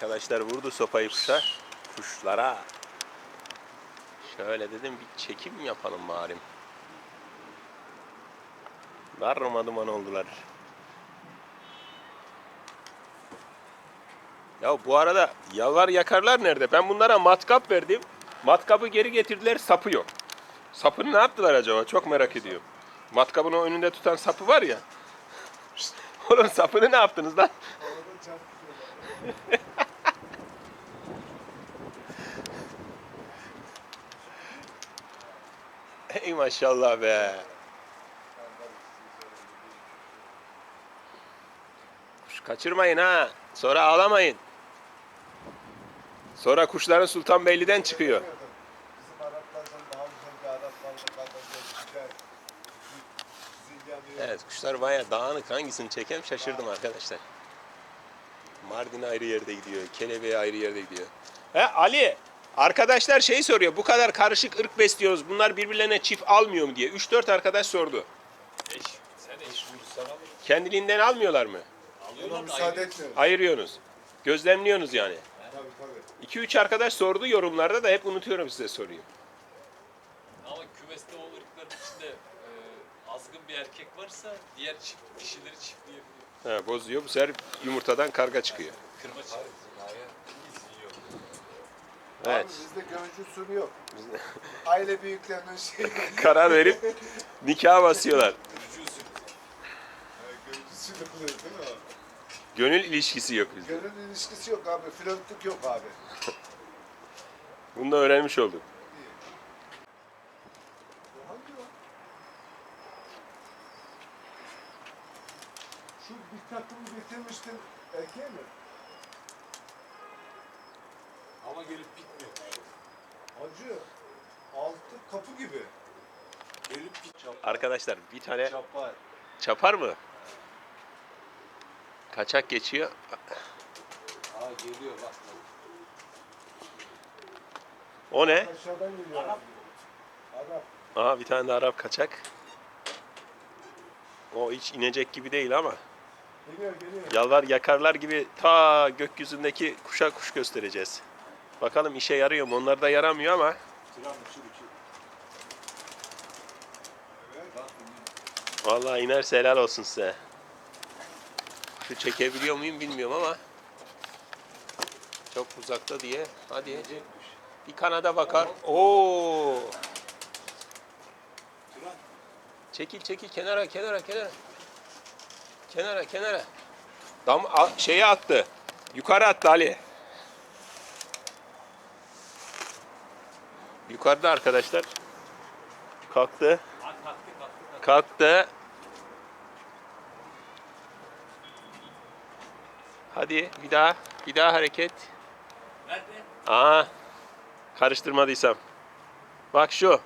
Arkadaşlar vurdu sopayı kuşa. Kuşlara. Şöyle dedim bir çekim yapalım bari. Darma duman oldular. Ya bu arada yalvar yakarlar nerede? Ben bunlara matkap verdim. Matkabı geri getirdiler sapı yok. Sapını ne yaptılar acaba? Çok merak ediyorum. Matkabın o önünde tutan sapı var ya. Oğlum sapını ne yaptınız lan? Ey maşallah be. Kuş kaçırmayın ha. Sonra ağlamayın. Sonra kuşların Sultanbeyli'den çıkıyor. Evet kuşlar baya dağınık. Hangisini çekem şaşırdım arkadaşlar. Mardin ayrı yerde gidiyor. Kelebeği ayrı yerde gidiyor. He Ali. Arkadaşlar şey soruyor. Bu kadar karışık ırk besliyoruz. Bunlar birbirlerine çift almıyor mu diye. 3-4 arkadaş sordu. Eş, sen eş bulursan alır. Kendiliğinden almıyorlar mı? Buna müsaade etmiyoruz. Ayırıyorsunuz. Gözlemliyorsunuz yani. Tabii tabii. 2-3 arkadaş sordu yorumlarda da hep unutuyorum size soruyu. Ama kümeste o ırkların içinde e, azgın bir erkek varsa diğer çift, dişileri çiftleyebiliyor. He, bozuyor. Bu sefer yumurtadan karga çıkıyor. Kırma çift. Evet. Abi bizde görücü usulü yok. Aile büyüklerinin şeyi. Karar verip nikah basıyorlar. Görücü usulü oluyor değil mi abi? Gönül ilişkisi yok bizde. Gönül ilişkisi yok abi. Flörtlük yok abi. Bunu da öğrenmiş olduk. Bu hangi o? Şu bir takımı getirmiştin erkeğe mi? Ama gelip bitmiyor. Acı. Altı kapı gibi. Gelip bit. Arkadaşlar bir tane Çapar. çapar mı? Kaçak geçiyor. Aa geliyor bak. O ne? Aşağıdan geliyor. Arap. Arap. Aha bir tane de Arap kaçak. O hiç inecek gibi değil ama. Geliyor geliyor. Yalvar yakarlar gibi ta gökyüzündeki kuşa kuş göstereceğiz. Bakalım işe yarıyor mu? Onlar da yaramıyor ama. Vallahi inerse helal olsun size. Şu çekebiliyor muyum bilmiyorum ama. Çok uzakta diye. Hadi. Bir kanada bakar. Oo. Çekil çekil kenara kenara kenara. Kenara kenara. Dam şeye attı. Yukarı attı Ali. Yukarıda arkadaşlar. Kalktı. Kalktı. Hadi bir daha. Bir daha hareket. Nerede? Aa. Karıştırmadıysam. Bak şu.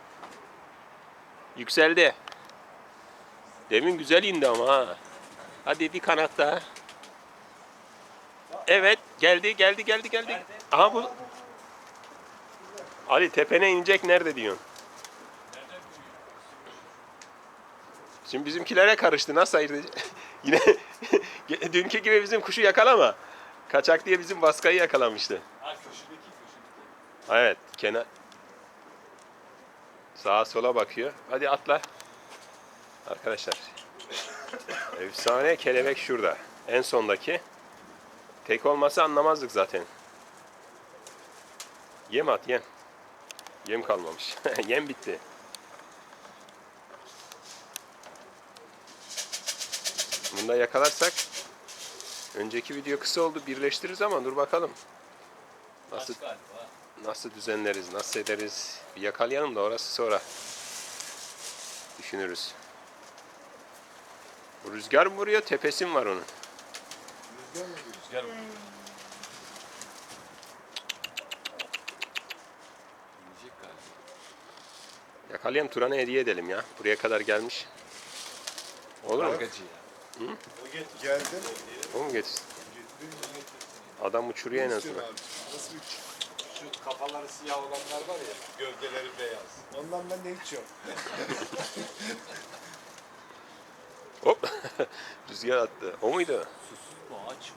Yükseldi. Demin güzel indi ama ha. Hadi bir kanat daha. Evet geldi geldi geldi geldi. Aha bu. Ali tepene inecek nerede diyorsun? Şimdi bizimkilere karıştı. Nasıl ayırt? Yine dünkü gibi bizim kuşu yakalama. Kaçak diye bizim baskayı yakalamıştı. Ha köşedeki köşedeki. Evet, kenar sağa sola bakıyor. Hadi atla. Arkadaşlar. Efsane kelebek şurada. En sondaki. Tek olmasa anlamazdık zaten. Yem at yem. Yem kalmamış. yem bitti. Bunu da yakalarsak önceki video kısa oldu birleştiririz ama dur bakalım. Nasıl. Nasıl düzenleriz, nasıl ederiz? Bir yakalayalım da orası sonra düşünürüz. Bu rüzgar mı vuruyor, tepesi mi var onun? Rüzgar mı? Rüzgar mı? İnecek galiba. Yakalayalım, Turan'a hediye edelim ya. Buraya kadar gelmiş. Olur mu? Kargacı ya. Geldi. O mu getirsin? Adam uçuruyor en azından. Nasıl üç? Şu kafaları siyah olanlar var ya. Gövdeleri beyaz. Ondan ben de hiç yok. Hop! rüzgar attı. O muydu? Susuz mu aç mı?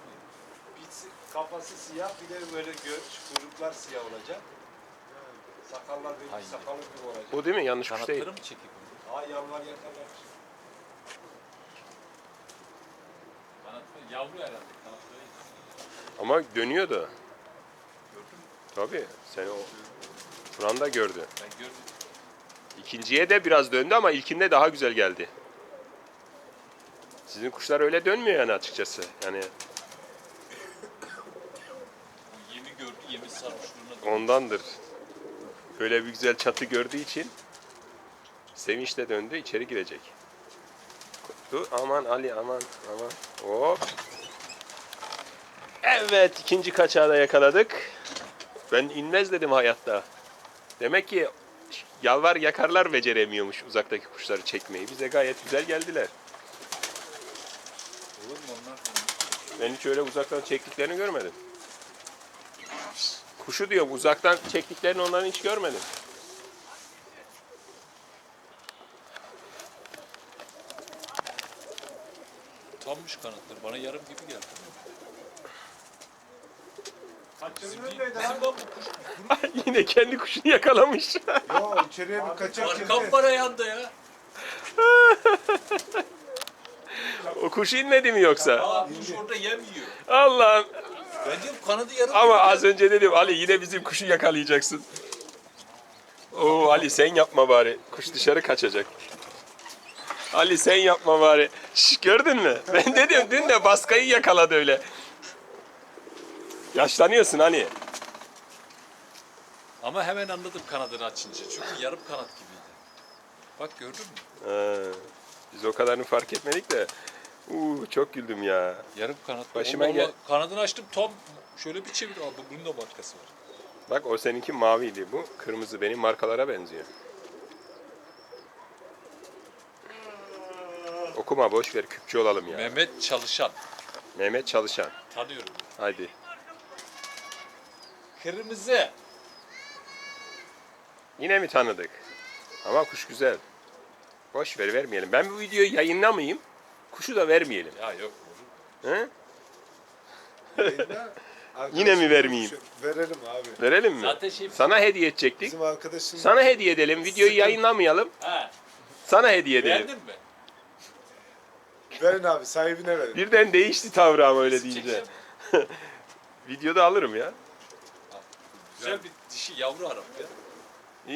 Kafası siyah bir de böyle gö kuyruklar siyah olacak. Sakallar böyle Aynen. sakallı gibi olacak. Bu değil mi? Yanlış kuş değil. Kanatları mı çekik? Aa yavrular yakalar. Kanatları yavru herhalde. Kanatları. Ama dönüyordu. Gördün mü? Tabii. Seni o Turan da gördü. Ben gördüm. İkinciye de biraz döndü ama ilkinde daha güzel geldi. Sizin kuşlar öyle dönmüyor yani açıkçası. Yani Bu yemi gördü, yemi sarhoşluğuna da. ondandır. Böyle bir güzel çatı gördüğü için sevinçle döndü içeri girecek. Dur aman Ali aman aman. Hop. Evet ikinci kaçağı da yakaladık. Ben inmez dedim hayatta. Demek ki yalvar yakarlar beceremiyormuş uzaktaki kuşları çekmeyi. Bize gayet güzel geldiler. Olur mu onlar? Ben hiç öyle uzaktan çektiklerini görmedim. Kuşu diyorum uzaktan çektiklerini onların hiç görmedim. Tammış kanatları. Bana yarım gibi geldi. Bizim, bizim bak bu kuş. Yine kendi kuşunu yakalamış. Yo içeriye bir kaçak Arkam girdi. var ayağında ya. o kuş inmedi mi yoksa? Aa kuş orada yem yiyor. Allah'ım. Ben diyorum kanadı yarım Ama az önce dedim Ali yine bizim kuşu yakalayacaksın. Oo Ali sen yapma bari. Kuş dışarı kaçacak. Ali sen yapma bari. Şş, gördün mü? Ben dedim dün de baskayı yakaladı öyle. Yaşlanıyorsun Ali. Ama hemen anladım kanadını açınca. Çünkü yarım kanat gibiydi. Bak gördün mü? Ee, biz o kadarını fark etmedik de. Uuu çok güldüm ya. Yarım kanat. Başıma Allah gel- Kanadını açtım tam şöyle bir çevir. Aa, bunun da markası var. Bak o seninki maviydi bu. Kırmızı benim markalara benziyor. Okuma boş ver küpçü olalım ya. Mehmet Çalışan. Mehmet Çalışan. Tanıyorum. Haydi. Kırmızı. Yine mi tanıdık? Ama kuş güzel. Boş ver vermeyelim. Ben bu videoyu yayınlamayayım. Kuşu da vermeyelim. Ya yok. He? Yine mi vermeyeyim? Verelim abi. Verelim mi? Zaten şey... Sana hediye edecektik. Bizim arkadaşım Sana hediye edelim. Videoyu Sıkın. yayınlamayalım. Ha, Sana hediye edelim. beğendin mi? verin abi sahibine verin. Birden değişti tavrı ama öyle deyince. Çekeceğim. Videoda alırım ya. Güzel bir dişi yavru Arap ya.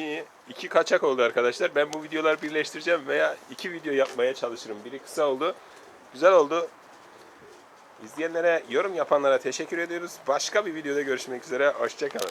İyi. İki kaçak oldu arkadaşlar. Ben bu videoları birleştireceğim veya iki video yapmaya çalışırım. Biri kısa oldu. Güzel oldu. İzleyenlere, yorum yapanlara teşekkür ediyoruz. Başka bir videoda görüşmek üzere. Hoşçakalın.